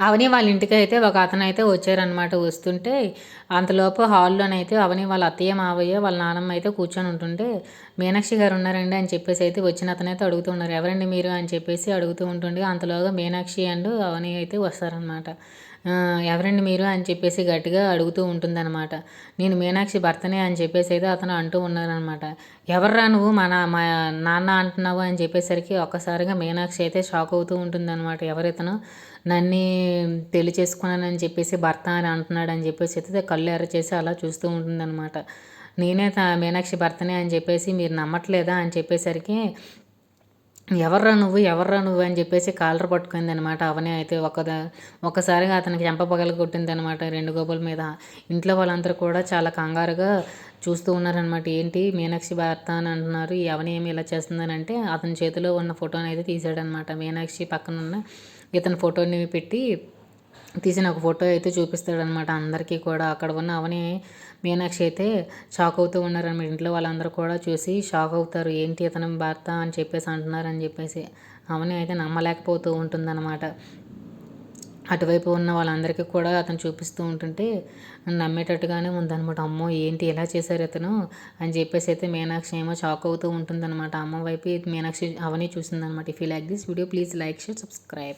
అవని వాళ్ళ ఇంటికి అయితే ఒక అతను అయితే వచ్చారనమాట వస్తుంటే అంతలోపు హాల్లోనైతే అవని వాళ్ళ అత్తయ్య మావయ్య వాళ్ళ నానమ్మ అయితే కూర్చొని ఉంటుంటే మీనాక్షి గారు ఉన్నారండి అని చెప్పేసి అయితే వచ్చిన అతనైతే అడుగుతున్నారు ఎవరండి మీరు అని చెప్పేసి అడుగుతూ ఉంటుండే. అంతలోగా మీనాక్షి అండ్ అవని అయితే వస్తారనమాట ఎవరండి మీరు అని చెప్పేసి గట్టిగా అడుగుతూ ఉంటుందన్నమాట. నేను మీనాక్షి భర్తనే అని చెప్పేసి అయితే అతను అంటూ ఉన్నారనమాట ఎవర్రా నువ్వు? మన మా నాన్న అంటున్నావు అని చెప్పేసరికి ఒక్కసారిగా మీనాక్షి అయితే షాక్ అవుతూ ఉంటుందన్నమాట. ఎవరితను? నన్ను పెళ్ళి చేసుకున్నానని చెప్పేసి భర్త అని అంటున్నాడు అని చెప్పేసి అయితే కళ్ళు ఎర్ర చేసి అలా చూస్తూ ఉంటుందన్నమాట. నేనే మీనాక్షి భర్తనే అని చెప్పేసి మీరు నమ్మట్లేదా అని చెప్పేసరికి ఎవర్రా నువ్వు ఎవర్రా నువ్వు అని చెప్పేసి కాలర్ పట్టుకుంది అనమాట అవనే అయితే ఒక ఒక్కసారిగా అతనికి చెంప పగల కొట్టింది అనమాట రెండు గోపుల మీద. ఇంట్లో వాళ్ళందరూ కూడా చాలా కంగారుగా చూస్తూ ఉన్నారనమాట ఏంటి మీనాక్షి భర్త అని అంటున్నారు. ఈ అవని ఏమి ఇలా చేస్తుందని అంటే అతని చేతిలో ఉన్న ఫోటోని అయితే తీసాడనమాట మీనాక్షి పక్కన ఉన్న ఇతని ఫోటోని పెట్టి తీసిన ఒక ఫోటో అయితే చూపిస్తాడనమాట అందరికీ కూడా. అక్కడ ఉన్న అవని మీనాక్షి అయితే షాక్ అవుతూ ఉన్నారనమాట. ఇంట్లో వాళ్ళందరూ కూడా చూసి షాక్ అవుతారు. ఏంటి ఇతను భర్త అని చెప్పేసి అంటున్నారని చెప్పేసి అవని అయితే నమ్మలేకపోతూ ఉంటుందన్నమాట అటువైపు ఉన్న వాళ్ళందరికీ కూడా అతను చూపిస్తూ ఉంటుంటే నమ్మేటట్టుగానే ఉందనమాట. అమ్మో ఏంటి ఎలా చేశారు ఇతను అని చెప్పేసి అయితే మీనాక్షి ఏమో షాక్ అవుతూ ఉంటుందన్నమాట అమ్మ వైపు మీనాక్షి అవన్నీ చూసిందనమాట. If you like this video please like share subscribe